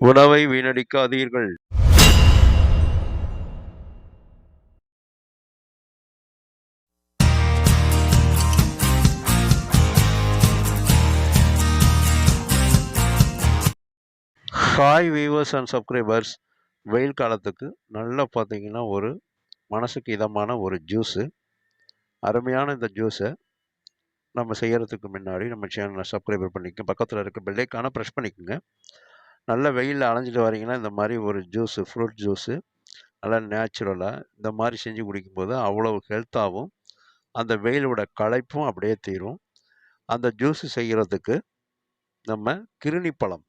உணவை வீணடிக்காதீர்கள். Hi viewers and subscribers வெயில் காலத்துக்கு நல்லா பார்த்தீங்கன்னா ஒரு மனசுக்கு இதமான ஒரு ஜூஸு அருமையான இந்த ஜூஸை நம்ம செய்கிறதுக்கு முன்னாடி நம்ம சேனலை சப்ஸ்கிரைபர் பண்ணிக்கோங்க. பக்கத்தில் இருக்க பெல்லைக்கான ப்ரெஸ் பண்ணிக்கோங்க. நல்ல வெயிலில் அலைஞ்சிட்டு வரீங்கன்னா இந்த மாதிரி ஒரு ஜூஸு ஃப்ரூட் ஜூஸு நல்லா நேச்சுரலாக இந்த மாதிரி செஞ்சு குடிக்கும்போது அவ்வளோ ஹெல்த்தாகவும் அந்த வெயிலோட களைப்பும் அப்படியே தீரும். அந்த ஜூஸு செய்கிறதுக்கு நம்ம கிருணி பழம்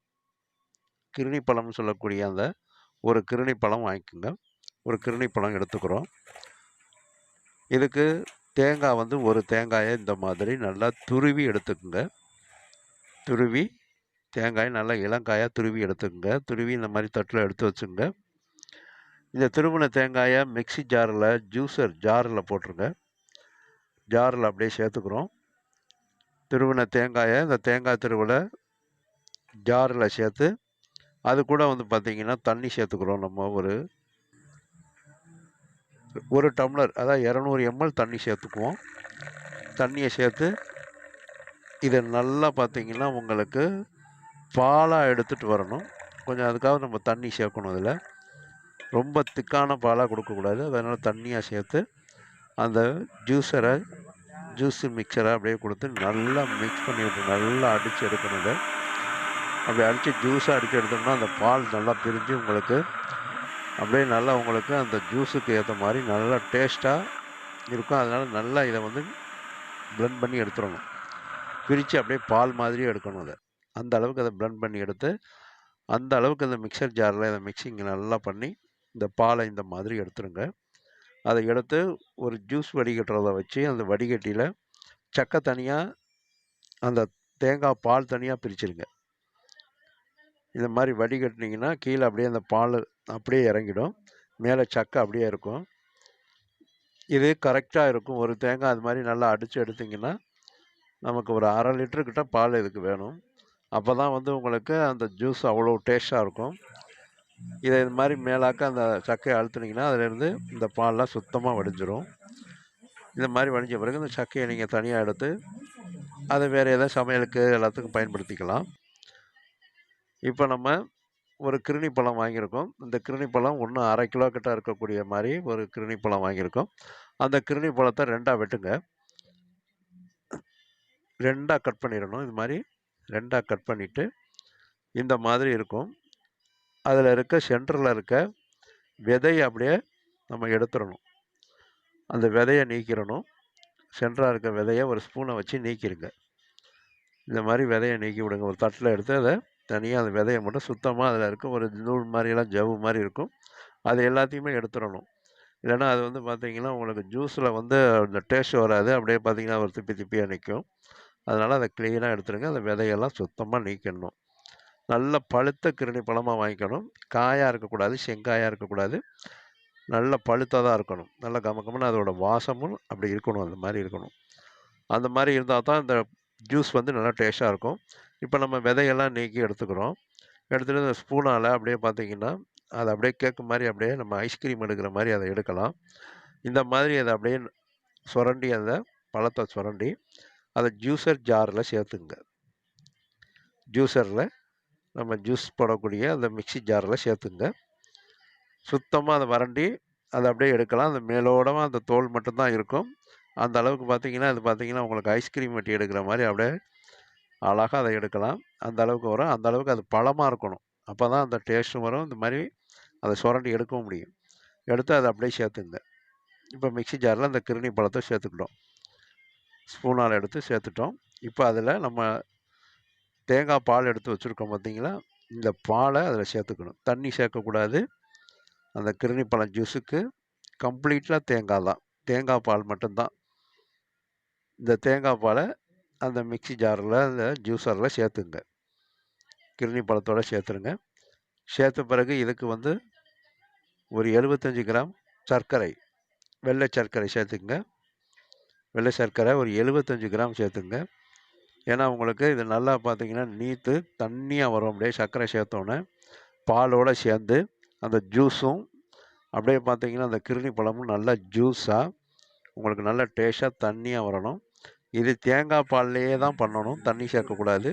கிருணி பழம்னு சொல்லக்கூடிய அந்த ஒரு கிருணி பழம் வாங்கிக்கோங்க. ஒரு கிருணி பழம் எடுத்துக்கிறோம். இதுக்கு தேங்காய் வந்து ஒரு தேங்காயை இந்த மாதிரி நல்லா துருவி எடுத்துக்கோங்க. துருவி தேங்காயை நல்லா இளங்காயாக துருவி எடுத்துக்கோங்க. துருவி இந்த மாதிரி தட்டில் எடுத்து வச்சுங்க இந்த துருவின தேங்காயை மிக்ஸி ஜாரில் ஜூஸர் ஜாரில் போட்டுருங்க. ஜாரில் அப்படியே சேர்த்துக்கிறோம். துருவின தேங்காயை இந்த தேங்காய் திருவில் ஜாரில் சேர்த்து அது கூட வந்து பார்த்திங்கன்னா தண்ணி சேர்த்துக்கிறோம் நம்ம ஒரு ஒரு டம்ளர் அதாவது இரநூறு எம்எல் தண்ணி சேர்த்துக்குவோம். தண்ணியை சேர்த்து இதை நல்லா பார்த்தீங்கன்னா உங்களுக்கு பாலாக எடுத்துகிட்டு வரணும். கொஞ்சம் அதுக்காக நம்ம தண்ணி சேர்க்கணும் இதில். ரொம்ப திக்கான பாலாக கொடுக்கக்கூடாது. அதனால் தண்ணியாக சேர்த்து அந்த ஜூஸரை ஜூஸு மிக்சரை அப்படியே கொடுத்து நல்லா மிக்ஸ் பண்ணி விட்டு நல்லா அடித்து எடுக்கணும் இதை. அப்படி அடித்து ஜூஸாக அடித்து எடுத்தோம்னா அந்த பால் நல்லா பிரிஞ்சு உங்களுக்கு அப்படியே நல்லா உங்களுக்கு அந்த ஜூஸுக்கு ஏற்ற மாதிரி நல்லா டேஸ்ட்டாக இருக்கும். அதனால் நல்லா இதை வந்து ப்ளெண்ட் பண்ணி எடுத்துடணும். பிரித்து அப்படியே பால் மாதிரியே எடுக்கணும் அதை அந்த அளவுக்கு அதை ப்ளெண்ட் பண்ணி எடுத்து அந்த அளவுக்கு அந்த மிக்சர் ஜாரில் இந்த மிக்சிங் நல்லா பண்ணி இந்த பாலை இந்த மாதிரி எடுத்துருங்க. அதை எடுத்து ஒரு ஜூஸ் வடிகட்டுறதை வச்சு அந்த வடிகட்டியில் சக்கை தனியாக அந்த தேங்காய் பால் தனியாக பிரிச்சுருங்க. இந்த மாதிரி வடிகட்டினீங்கன்னா கீழே அப்படியே அந்த பால் அப்படியே இறங்கிடும். மேலே சக்கை அப்படியே இருக்கும். இது கரெக்டாக இருக்கும். ஒரு தேங்காய் அது மாதிரி நல்லா அடித்து எடுத்திங்கன்னா நமக்கு ஒரு அரை லிட்டருக்கிட்ட பால் இதுக்கு வேணும். அப்போ தான் வந்து உங்களுக்கு அந்த ஜூஸ் அவ்வளோ டேஸ்ட்டாக இருக்கும். இதை இது மாதிரி மேலாக்க அந்த சக்கையை அழுத்துனீங்கன்னா அதிலேருந்து இந்த பால்லாம் சுத்தமாக வடிஞ்சிரும். இந்த மாதிரி வடிஞ்ச பிறகு இந்த சக்கையை நீங்கள் தனியாக எடுத்து அதை வேறு எதாவது சமையலுக்கு எல்லாத்துக்கும் பயன்படுத்திக்கலாம். இப்போ நம்ம ஒரு கிருணி பழம் வாங்கியிருக்கோம். இந்த கிருணி பழம் ஒன்று அரை கிலோ கிட்ட இருக்கக்கூடிய மாதிரி ஒரு கிருணி பழம் வாங்கியிருக்கோம். அந்த கிருணி பழத்தை ரெண்டாக வெட்டுங்க. ரெண்டாக கட் பண்ணிடணும். இது மாதிரி ரெண்டாக கட் பண்ணிவிட்டு இந்த மாதிரி இருக்கும். அதில் இருக்க சென்டரில் இருக்க விதையை அப்படியே நம்ம எடுத்துடணும் அந்த விதையை நீக்கிடணும் சென்டராக இருக்க விதையை ஒரு ஸ்பூனை வச்சு நீக்கிடுங்க இந்த மாதிரி விதையை நீக்கி விடுங்க. ஒரு தட்டில் எடுத்து அதை தனியாக அந்த விதையை மட்டும் சுத்தமாக அதில் இருக்க ஒரு நூல் மாதிரியெல்லாம் ஜவ்வு மாதிரி இருக்கும். அது எல்லாத்தையுமே எடுத்துடணும் இல்லைன்னா அது வந்து பார்த்திங்கன்னா உங்களுக்கு ஜூஸில் வந்து அந்த டேஸ்ட் வராது. அப்படியே பார்த்திங்கன்னா ஒரு திப்பி திப்பியாக நிற்கும் அதனால் அதை க்ளீனாக எடுத்துருங்க. அந்த விதையெல்லாம் சுத்தமாக நீக்கிடணும் நல்ல பழுத்த கிருணி பழமாக வாங்கிக்கணும். காயாக இருக்கக்கூடாது செங்காயாக இருக்கக்கூடாது. நல்ல பழுத்ததாக இருக்கணும். நல்ல கம கமன்னு அதோட வாசமும் அப்படி இருக்கணும். அந்த மாதிரி இருக்கணும். அந்த மாதிரி இருந்தால் தான் இந்த ஜூஸ் வந்து நல்லா டேஸ்ட்டாக இருக்கும். இப்போ நம்ம விதையெல்லாம் நீக்கி எடுத்துக்கிறோம். எடுத்துகிட்டு இந்த ஸ்பூனால் அப்படியே பார்த்தீங்கன்னா அதை அப்படியே கேக்கு மாதிரி அப்படியே நம்ம ஐஸ்கிரீம் எடுக்கிற மாதிரி அதை எடுக்கலாம். இந்த மாதிரி அதை அப்படியே சுரண்டி அந்த பழத்தை சுரண்டி அதை ஜூஸர் ஜாரில் சேர்த்துங்க. ஜூஸரில் நம்ம ஜூஸ் போடக்கூடிய அந்த மிக்ஸி ஜாரில் சேர்த்துங்க. சுத்தமாக அதை வறண்டி அதை அப்படியே எடுக்கலாம். அந்த மேலோடமாக அந்த தோல் மட்டும்தான் இருக்கும். அந்த அளவுக்கு பார்த்தீங்கன்னா அது பார்த்தீங்கன்னா உங்களுக்கு ஐஸ்கிரீம் வெட்டி எடுக்கிற மாதிரி அப்படியே அழகாக அதை எடுக்கலாம். அந்த அளவுக்கு வரும். அந்த அளவுக்கு அது பழமாக இருக்கணும். அப்போ தான் அந்த டேஸ்ட்டும் வரும். இந்த மாதிரி அதை சுரண்டி எடுக்கவும் முடியும். எடுத்து அதை அப்படியே சேர்த்துங்க. இப்போ மிக்சி ஜாரில் அந்த கிருணி பழத்தை சேர்த்துக்கிட்டோம். ஸ்பூனால் எடுத்து சேர்த்துட்டோம். இப்போ அதில் நம்ம தேங்காய் பால் எடுத்து வச்சுருக்கோம் பார்த்திங்களா இந்த பாலை அதில் சேர்த்துக்கணும். தண்ணி சேர்க்கக்கூடாது. அந்த கிருணி பழம் ஜூஸுக்கு கம்ப்ளீட்டாக தேங்காய் தான். தேங்காய் பால் மட்டும்தான். இந்த தேங்காய் பாலை அந்த மிக்ஸி ஜாரில் அந்த ஜூஸரில் சேர்த்துங்க. கிருணி பழத்தோடு சேர்த்துருங்க. சேர்த்த பிறகு இதுக்கு வந்து ஒரு எழுபத்தஞ்சி கிராம் சர்க்கரை வெள்ளை சர்க்கரை சேர்த்துக்குங்க. வெள்ளை சர்க்கரை ஒரு எழுபத்தஞ்சி கிராம் சேர்த்துங்க. ஏன்னா உங்களுக்கு இது நல்லா பார்த்தீங்கன்னா நீத்து தண்ணியாக வரும். அப்படியே சர்க்கரை சேர்த்தோன்னே பாலோடு சேர்ந்து அந்த ஜூஸும் அப்படியே பார்த்தீங்கன்னா அந்த கிருணி பழமும் நல்லா ஜூஸாக உங்களுக்கு நல்ல டேஸ்ட்டாக தண்ணியாக வரணும். இது தேங்காய் பால்லையே தான் பண்ணணும். தண்ணி சேர்க்கக்கூடாது.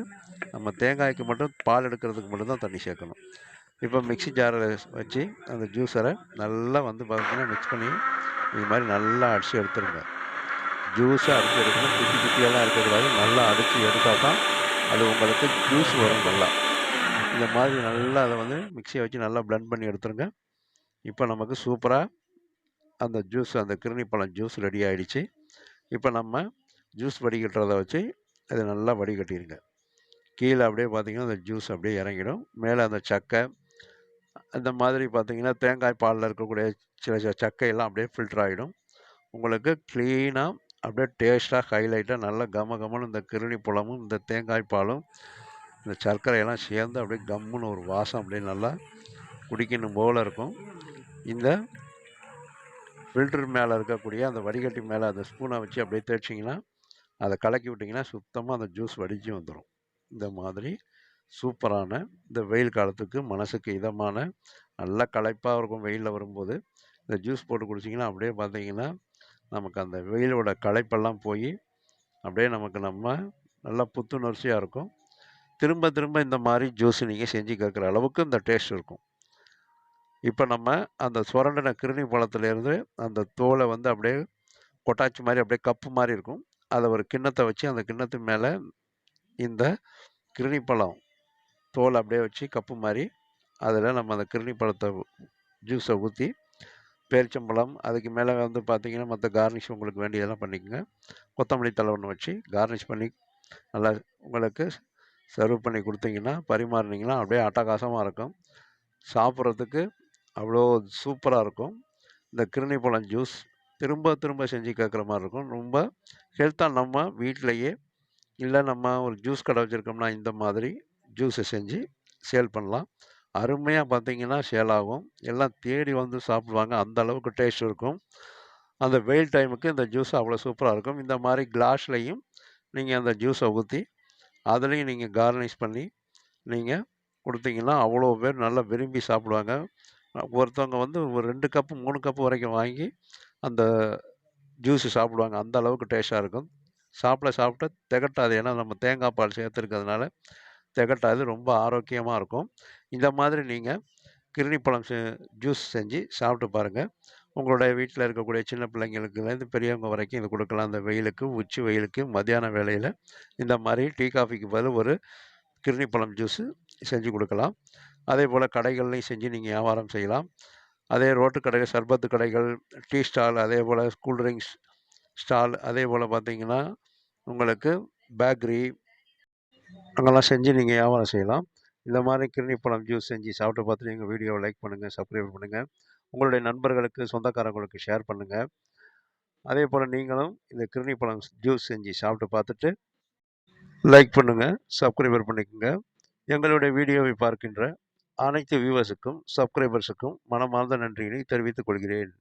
நம்ம தேங்காய்க்கு மட்டும் பால் எடுக்கிறதுக்கு மட்டும்தான் தண்ணி சேர்க்கணும். இப்போ மிக்சி ஜாரில் வச்சு அந்த ஜூஸரை நல்லா வந்து பார்த்தீங்கன்னா மிக்ஸ் பண்ணி இது மாதிரி நல்லா அடித்து எடுத்துருங்க. ஜூஸாக அடித்து எடுக்கணும் குட்டி குட்டியெல்லாம் இருக்கக்கூடாது. நல்லா அடித்து எடுத்தால் தான் அது உங்களுக்கு ஜூஸ் வரும் நல்லா. இந்த மாதிரி நல்லா அதை வந்து மிக்சியை வச்சு நல்லா blend பண்ணி எடுத்துருங்க. இப்போ நமக்கு சூப்பராக அந்த ஜூஸ் அந்த கிருணி பழம் ஜூஸ் ரெடி ஆகிடுச்சு இப்போ நம்ம ஜூஸ் வடிகட்டுறதை வச்சு அதை நல்லா வடிகட்டிடுங்க கீழே அப்படியே பார்த்தீங்கன்னா அந்த ஜூஸ் அப்படியே இறங்கிடும். மேலே அந்த சக்கை அந்த மாதிரி பார்த்திங்கன்னா தேங்காய் பாலில் இருக்கக்கூடிய சில சில சக்கையெல்லாம் அப்படியே ஃபில்டர் ஆகிடும் உங்களுக்கு க்ளீனாக அப்படியே டேஸ்ட்டாக ஹைலைட்டாக நல்லா கம கமன்னு இந்த கிருணி பழமும் இந்த தேங்காய் பாலும் இந்த சர்க்கரையெல்லாம் சேர்ந்து அப்படியே கம்முன்னு ஒரு வாசம் அப்படியே நல்லா குடிக்கணும் போல் இருக்கும். இந்த ஃபில்டர் மேலே இருக்கக்கூடிய அந்த வடிகட்டி மேலே அந்த ஸ்பூனை வச்சு அப்படியே தேய்ச்சிங்கன்னா அதை கலக்கி விட்டிங்கன்னா சுத்தமாக அந்த ஜூஸ் வடிஞ்சு வந்துடும் இந்த மாதிரி சூப்பரான இந்த வெயில் காலத்துக்கு மனசுக்கு இதமான நல்ல களைப்பாக இருக்கும் வெயிலில் வரும்போது. இந்த ஜூஸ் போட்டு குடிச்சிங்கன்னா அப்படியே பார்த்தீங்கன்னா நமக்கு அந்த வெயிலோட களைப்பெல்லாம் போய் அப்படியே நமக்கு நம்ம நல்லா புத்துணர்ச்சியாக இருக்கும். திரும்ப திரும்ப இந்த மாதிரி ஜூஸ் நீங்கள் செஞ்சு கேட்குற அளவுக்கு இந்த டேஸ்ட் இருக்கும். இப்போ நம்ம அந்த சுரண்டின கிருணி பழத்துலேருந்து அந்த தோலை வந்து அப்படியே கொட்டாச்சி மாதிரி அப்படியே கப்பு மாதிரி இருக்கும். அதை ஒரு கிண்ணத்தை வச்சு அந்த கிண்ணத்து மேலே இந்த கிருணி பழம் தோல் அப்படியே வச்சு கப்பு மாதிரி அதில் நம்ம அந்த கிருணி பழத்தை ஜூஸை ஊற்றி பேரிச்சம்பழம் அதுக்கு மேலே வந்து பார்த்திங்கன்னா மற்ற கார்னிஷ் உங்களுக்கு வேண்டியதெல்லாம் பண்ணிக்கோங்க. கொத்தமல்லி தலை ஒன்று வச்சு கார்னிஷ் பண்ணி நல்லா உங்களுக்கு சர்வ் பண்ணி கொடுத்தீங்கன்னா பரிமாறினீங்கன்னா அப்படியே அட்டகாசமாக இருக்கும். சாப்பிட்றதுக்கு அவ்வளோ சூப்பராக இருக்கும். இந்த கிருணி பழம் ஜூஸ் திரும்ப திரும்ப செஞ்சு கேட்குற மாதிரி இருக்கும். ரொம்ப ஹெல்த்தாக நம்ம வீட்டிலையே இல்லை நம்ம ஒரு ஜூஸ் கடை வச்சுருக்கோம்னா இந்த மாதிரி ஜூஸை செஞ்சு சேல் பண்ணலாம். அருமையாக பார்த்தீங்கன்னா சேல் ஆகும் எல்லாம் தேடி வந்து சாப்பிடுவாங்க. அந்த அளவுக்கு டேஸ்ட் இருக்கும். அந்த வெயில் டைமுக்கு இந்த ஜூஸ் அவ்வளோ சூப்பராக இருக்கும். இந்த மாதிரி கிளாஸ்லையும் நீங்கள் அந்த ஜூஸை ஊற்றி அதுலேயும் நீங்கள் கார்னிஷ் பண்ணி நீங்கள் கொடுத்தீங்கன்னா அவ்வளோ பேர் நல்லா விரும்பி சாப்பிடுவாங்க. ஒருத்தவங்க வந்து ஒரு ரெண்டு கப்பு மூணு கப்பு வரைக்கும் வாங்கி அந்த ஜூஸு சாப்பிடுவாங்க. அந்த அளவுக்கு டேஸ்ட்டாக இருக்கும். சாப்பிட சாப்பிட திகட்டாது. ஏன்னா நம்ம தேங்காய் பால் சேர்த்துருக்கிறதுனால திகட்டாது ரொம்ப ஆரோக்கியமாக இருக்கும். இந்த மாதிரி நீங்கள் கிருணி பழம் செ ஜூஸ் செஞ்சு சாப்பிட்டு பாருங்கள் உங்களுடைய வீட்டில் இருக்கக்கூடிய சின்ன பிள்ளைங்களுக்குலேருந்து பெரியவங்க வரைக்கும் இது கொடுக்கலாம். அந்த வெயிலுக்கு உச்சி வெயிலுக்கு மத்தியான வேலையில் இந்த மாதிரி டீ காஃபிக்கு பதில் ஒரு கிருணி பழம் ஜூஸு செஞ்சு கொடுக்கலாம். அதே போல் கடைகள்லையும் செஞ்சு நீங்கள் வியாபாரம் செய்யலாம். அதே ரோட்டு கடைகள் சர்பத்து கடைகள் டீ ஸ்டால் அதே போல் கூல்ட்ரிங்க்ஸ் ஸ்டால் அதே போல் பார்த்தீங்கன்னா உங்களுக்கு பேக்கரி அங்கெல்லாம் செஞ்சு நீங்கள் வியாபாரம் செய்யலாம். இந்த மாதிரி கிருணி பழம் ஜூஸ் செஞ்சு சாப்பிட்டு பார்த்துட்டு எங்கள் வீடியோவை லைக் பண்ணுங்கள் சப்ஸ்கிரைப் பண்ணுங்கள் உங்களுடைய நண்பர்களுக்கு சொந்தக்காரங்களுக்கு ஷேர் பண்ணுங்கள் அதே போல் நீங்களும் இந்த கிருணி பழம் ஜூஸ் செஞ்சு சாப்பிட்டு பார்த்துட்டு லைக் பண்ணுங்கள் சப்ஸ்கிரைபர் பண்ணிக்கோங்க. எங்களுடைய வீடியோவை பார்க்கின்ற அனைத்து வியூவர்ஸுக்கும் சப்ஸ்கிரைபர்ஸுக்கும் மனமார்ந்த நன்றியினை தெரிவித்துக் கொள்கிறேன்.